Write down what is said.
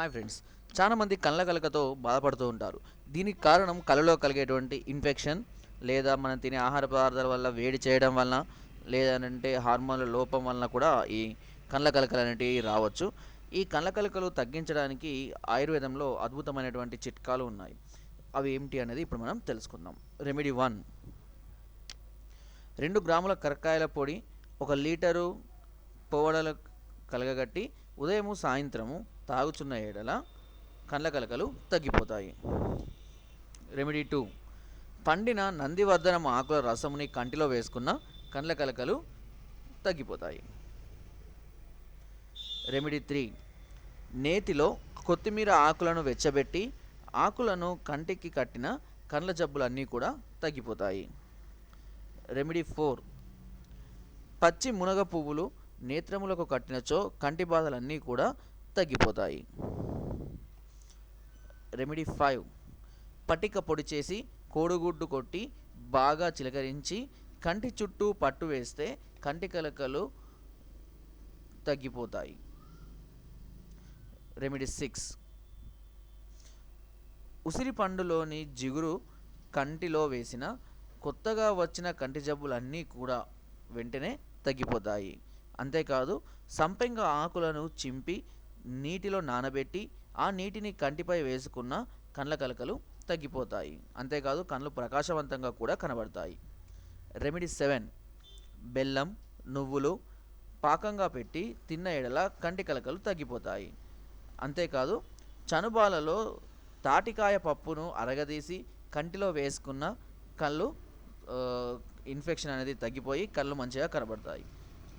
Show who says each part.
Speaker 1: Hi friends చాలామంది కళ్ళ కలకతో బాధపడుతూ ఉంటారు. దీనికి కారణం కళ్ళలో కలిగేటువంటి ఇన్ఫెక్షన్ లేదా మనం తినే ఆహార పదార్థాల వల్ల వేడి చేయడం వలన లేదంటే హార్మోన్ల లోపం వలన కూడా ఈ కళ్ళ కలకలు అనేటివి రావచ్చు. ఈ కళ్ళ కలకలు తగ్గించడానికి ఆయుర్వేదంలో అద్భుతమైనటువంటి చిట్కాలు ఉన్నాయి. అవి ఏమిటి అనేది ఇప్పుడు మనం తెలుసుకుందాం. రెమెడీ వన్ రెండు గ్రాముల కరక్కాయల పొడి ఒక లీటరు పోవడలు కలగగట్టి ఉదయము సాయంత్రము తాగుచున్న ఏడల కండ్ల కలకలు తగ్గిపోతాయి. రెమెడీ టూ పండిన నందివర్ధనం ఆకుల రసముని కంటిలో వేసుకున్న కండ్ల కలకలు తగ్గిపోతాయి. రెమెడీ త్రీ నేతిలో కొత్తిమీర ఆకులను వెచ్చబెట్టి ఆకులను కంటికి కట్టిన కండ్ల జబ్బులన్నీ కూడా తగ్గిపోతాయి. రెమెడీ ఫోర్ పచ్చి మునగ పువ్వులు నేత్రములకు కట్టినచో కంటి బాధలన్నీ కూడా తగ్గిపోతాయి. రెమెడీ ఫైవ్ పటిక పొడి చేసి కోడిగుడ్డు కొట్టి బాగా చిలకరించి కంటి చుట్టూ పట్టు వేస్తే కంటి కలకలు తగ్గిపోతాయి. రెమెడీ సిక్స్ ఉసిరి పండులోని జిగురు కంటిలో వేసిన కొత్తగా వచ్చిన కంటి జబ్బులన్నీ కూడా వెంటనే తగ్గిపోతాయి. అంతేకాదు సంపెంగ ఆకులను చింపి నీటిలో నానబెట్టి ఆ నీటిని కంటిపై వేసుకున్న కండ్ల కలకలు తగ్గిపోతాయి. అంతేకాదు కళ్ళు ప్రకాశవంతంగా కూడా కనబడతాయి. రెమెడీ సెవెన్ బెల్లం నువ్వులు పాకంగా పెట్టి తిన్న ఎడల కంటి కలకలు తగ్గిపోతాయి. అంతేకాదు చనుబాలలో తాటికాయ పప్పును అరగదీసి కంటిలో వేసుకున్న కళ్ళు ఇన్ఫెక్షన్ అనేది తగ్గిపోయి కళ్ళు మంచిగా కనబడతాయి.